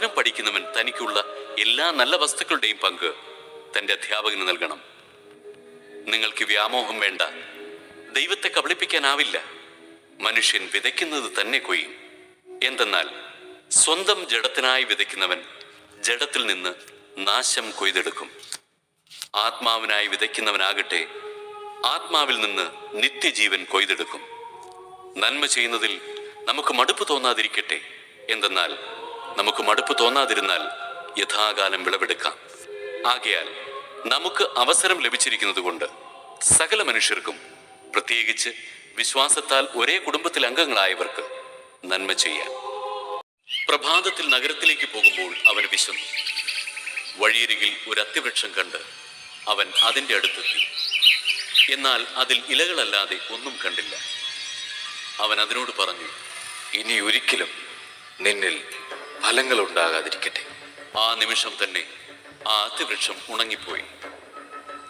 വചനം പഠിക്കുന്നവൻ തനിക്കുള്ള എല്ലാ നല്ല വസ്തുക്കളുടെയും പങ്ക് തന്റെ അധ്യാപകന് നൽകണം. നിങ്ങൾക്ക് വ്യാമോഹം വേണ്ട. ദൈവത്തെ കബളിപ്പിക്കാനാവില്ല. മനുഷ്യൻ വിതയ്ക്കുന്നത് തന്നെ കൊയ്യും. എന്തെന്നാൽ സ്വന്തം ജഡത്തിനായി വിതയ്ക്കുന്നവൻ ജഡത്തിൽ നിന്ന് നാശം കൊയ്തെടുക്കും. ആത്മാവിനായി വിതയ്ക്കുന്നവനാകട്ടെ ആത്മാവിൽ നിന്ന് നിത്യജീവൻ കൊയ്തെടുക്കും. നന്മ ചെയ്യുന്നതിൽ നമുക്ക് മടുപ്പ് തോന്നാതിരിക്കട്ടെ. എന്തെന്നാൽ നമുക്ക് മടുപ്പ് തോന്നാതിരുന്നാൽ യഥാകാലം വിളവെടുക്കാം. ആകയാൽ നമുക്ക് അവസരം ലഭിച്ചിരിക്കുന്നതുകൊണ്ട് സകല മനുഷ്യർക്കും പ്രത്യേകിച്ച് വിശ്വാസത്താൽ ഒരേ കുടുംബത്തിലെ അംഗങ്ങളായവർക്ക് നന്മ ചെയ്യാം പ്രഭാതത്തിൽ നഗരത്തിലേക്ക് പോകുമ്പോൾ അവൻ വിശന്നു. വഴിയരികിൽ ഒരു അത്തിവൃക്ഷം കണ്ട് അവൻ അതിന്റെ അടുത്തെത്തി. എന്നാൽ അതിൽ ഇലകളല്ലാതെ ഒന്നും കണ്ടില്ല. അവൻ അതിനോട് പറഞ്ഞു ഇനി ഒരിക്കലും നിന്നിൽ ഫലങ്ങൾ ഉണ്ടാകാതിരിക്കട്ടെ ആ നിമിഷം തന്നെ ആ അത്തിവൃക്ഷം ഉണങ്ങിപ്പോയി.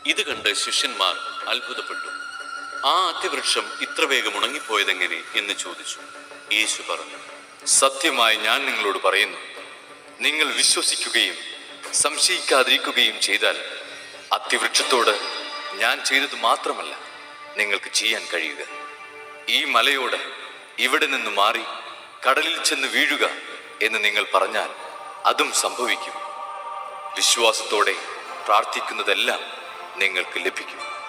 ഇത് കണ്ട് ശിഷ്യന്മാർ അത്ഭുതപ്പെട്ടു. ആ അത്തിവൃക്ഷം ഇത്ര വേഗം ഉണങ്ങിപ്പോയതെങ്ങനെ എന്ന് ചോദിച്ചു. യേശു പറഞ്ഞു സത്യമായി ഞാൻ നിങ്ങളോട് പറയുന്നു നിങ്ങൾ വിശ്വസിക്കുകയും സംശയിക്കാതിരിക്കുകയും ചെയ്താൽ അത്തിവൃക്ഷത്തോട് ഞാൻ ചെയ്തത് മാത്രമല്ല നിങ്ങൾക്ക് ചെയ്യാൻ കഴിയുക. ഈ മലയോട് ഇവിടെ നിന്ന് മാറി കടലിൽ ചെന്ന് വീഴുക എന്ന് നിങ്ങൾ പറഞ്ഞാൽ അതും സംഭവിക്കും. വിശ്വാസത്തോടെ പ്രാർത്ഥിക്കുന്നതെല്ലാം നിങ്ങൾക്ക് ലഭിക്കും.